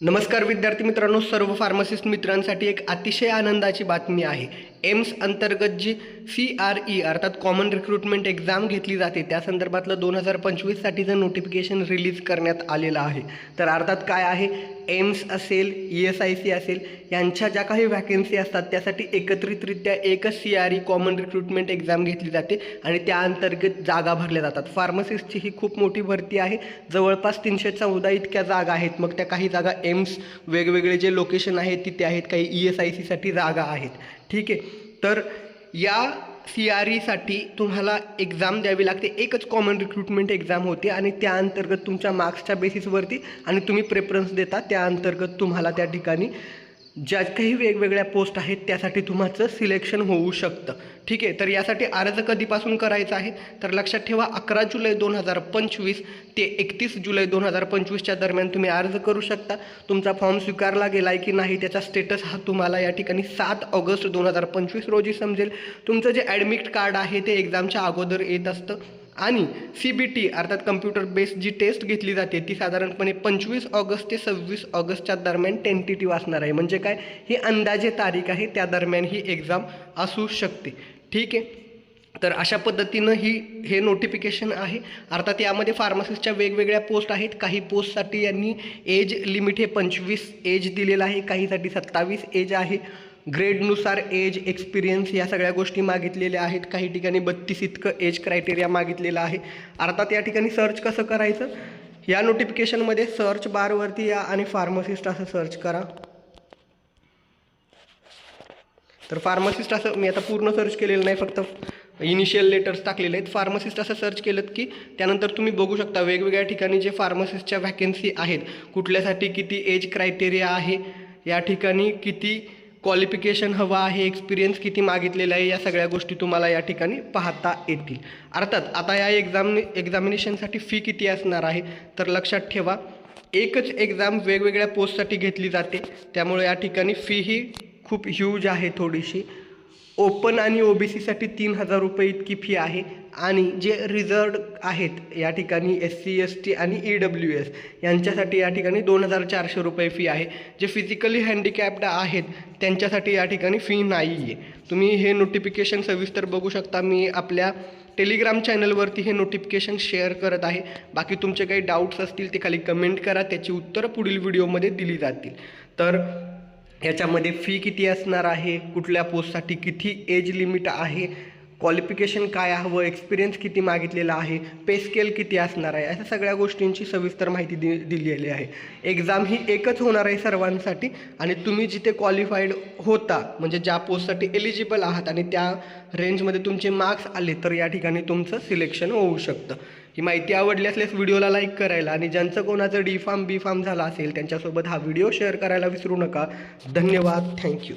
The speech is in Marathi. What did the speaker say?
नमस्कार विद्यार्थी मित्रांनो सर्व फार्मासिस्ट मित्रांसाठी एक अतिशय आनंदाची बातमी आहे. एम्स अंतर्गत जी सी आर ई अर्थात कॉमन रिक्रुटमेंट एक्झाम घेतली जाते त्या संदर्भातलं दोन हजार पंचवीससाठीचं नोटिफिकेशन रिलीज करण्यात आलेलं आहे तर अर्थात काय आहे? एम्स असेल ई एस आय सी असेल यांच्या ज्या काही व्हॅकन्सी असतात त्यासाठी एकत्रितरित्या एकच C R E common recruitment exam घेतली जाते आणि त्या अंतर्गत जागा भरल्या जातात. फार्मसिस्टची ही खूप मोठी भरती आहे. जवळपास तीनशे चौदा इतक्या जागा आहेत. मग त्या काही जागा एम्स वेगवेगळे जे लोकेशन आहेत तिथे आहेत काही ई एस आय सीसाठी जागा आहेत. ठीक आहे. तर या सी आर ईसाठी तुम्हाला एक्झाम द्यावी लागते. एकच कॉमन रिक्रुटमेंट एक्झाम होते आणि त्या अंतर्गत तुमच्या मार्क्सच्या बेसिसवरती आणि तुम्ही प्रेफरन्स देता त्या अंतर्गत तुम्हाला त्या ठिकाणी ज्या काही वेगवेगळ्या पोस्ट आहेत त्यासाठी तुमचं सिलेक्शन होऊ शकतं. ठीक आहे? तर यासाठी अर्ज कधीपासून करायचा आहे? तर लक्षात ठेवा अकरा जुलै दोन हजार पंचवीस ते एकतीस जुलै दोन हजार पंचवीसच्या दरम्यान तुम्ही अर्ज करू शकता. तुमचा फॉर्म स्वीकारला गेला आहे की नाही त्याचा स्टेटस हा तुम्हाला या ठिकाणी सात ऑगस्ट दोन हजार पंचवीस रोजी समजेल. तुमचं जे ॲडमिट कार्ड आहे ते एक्झामच्या अगोदर येत असतं. आणि सी बी टी अर्थात कम्प्युटर बेस्ड जी टेस्ट घेतली जाते ती साधारणपणे पंचवीस ऑगस्ट ते सव्वीस ऑगस्टच्या दरम्यान टेंटेटिव्ह असणार आहे. म्हणजे काय? ही अंदाजे तारीख आहे त्या दरम्यान ही एक्झाम असू शकते. ठीक आहे? तर अशा पद्धतीनं ही हे नोटिफिकेशन आहे. अर्थात यामध्ये फार्मासिस्टच्या वेगवेगळ्या पोस्ट आहेत. काही पोस्टसाठी यांनी एज लिमिट हे पंचवीस एज दिलेलं आहे. काहीसाठी सत्तावीस एज आहे. ग्रेडनुसार एज एक्सपिरियन्स या सगळ्या गोष्टी मागितलेल्या आहेत. काही ठिकाणी बत्तीस इतकं एज क्रायटेरिया मागितलेलं आहे. अर्थात या ठिकाणी सर्च कसं करायचं? या नोटिफिकेशनमध्ये सर्च बारवरती या आणि फार्मसिस्ट असं सर्च करा. तर फार्मसिस्ट असं मी आता पूर्ण सर्च केलेलं नाही फक्त इनिशियल लेटर्स टाकलेले आहेत. फार्मसिस्ट असं सर्च केलं की त्यानंतर तुम्ही बघू शकता वेगवेगळ्या ठिकाणी जे फार्मसिस्टच्या व्हॅकन्सी आहेत. कुठल्यासाठी किती एज क्रायटेरिया आहे या ठिकाणी किती क्वालिफिकेशन हवं आहे एक्सपिरियन्स किती मागितलेला आहे या सगळ्या गोष्टी तुम्हाला या ठिकाणी पाहता येतील. अर्थात आता या एक्झाम एक्झामिनेशनसाठी फी किती असणार आहे? तर लक्षात ठेवा एकच एक्झाम वेगवेगळ्या पोस्टसाठी घेतली जाते. त्यामुळे या ठिकाणी फी ही खूप ह्यूज आहे थोडीशी. ओपन आणि ओ बी सीसाठी तीन हजार रुपये इतकी फी आहे. आणि जे रिझर्व आहेत या ठिकाणी एस सी एस टी आणि ई डब्ल्यू एस यांच्यासाठी या ठिकाणी दोन हजार चारशे रुपये फी आहे. जे फिजिकली हँडिकॅप्ड आहेत त्यांच्यासाठी या ठिकाणी फी नाही आहे तुम्ही हे नोटिफिकेशन सविस्तर बघू शकता. मी आपल्या टेलिग्राम चॅनलवरती हे नोटिफिकेशन शेअर करत आहे. बाकी तुमचे काही डाऊट्स असतील ते खाली कमेंट करा. त्याची उत्तरं पुढील व्हिडिओमध्ये दिली जातील. तर याच्यामध्ये फी किती असणार आहे? कुठल्या पोस्टसाठी किती एज लिमिट आहे? क्वालिफिकेशन काय हवं? एक्सपिरियन्स किती मागितलेला आहे? पे स्केल किती असणार आहे? अशा सगळ्या गोष्टींची सविस्तर माहिती दि दिलेली आहे. एक्झाम ही एकच होणार आहे सर्वांसाठी आणि तुम्ही जिथे क्वालिफाईड होता म्हणजे ज्या पोस्टसाठी एलिजिबल आहात आणि त्या रेंजमध्ये तुमचे मार्क्स आले तर या ठिकाणी तुमचं सिलेक्शन होऊ शकतं. ही माहिती आवडली असल्यास व्हिडिओला लाईक करायला आणि ज्यांचं कोणाचं डी फार्म बी फार्म झाला असेल त्यांच्यासोबत हा व्हिडिओ शेअर करायला विसरू नका. धन्यवाद. थँक्यू